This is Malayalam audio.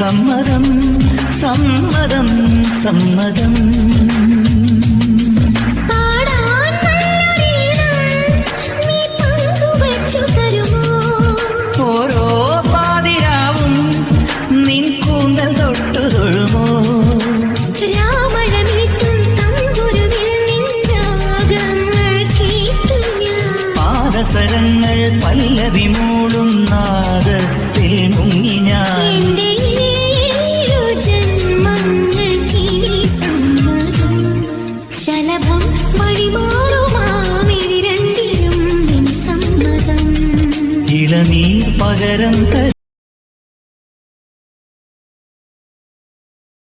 സമ്മതം സമ്മതം സമ്മതം. പാതിരാവും നിൻ തൊട്ടു പാദസരങ്ങൾ പല്ലവി മൂടുന്ന ശലഭം വഴിമാറുമാമിരണ്ടിലും സമ്മതം ഇളനീർ പകരം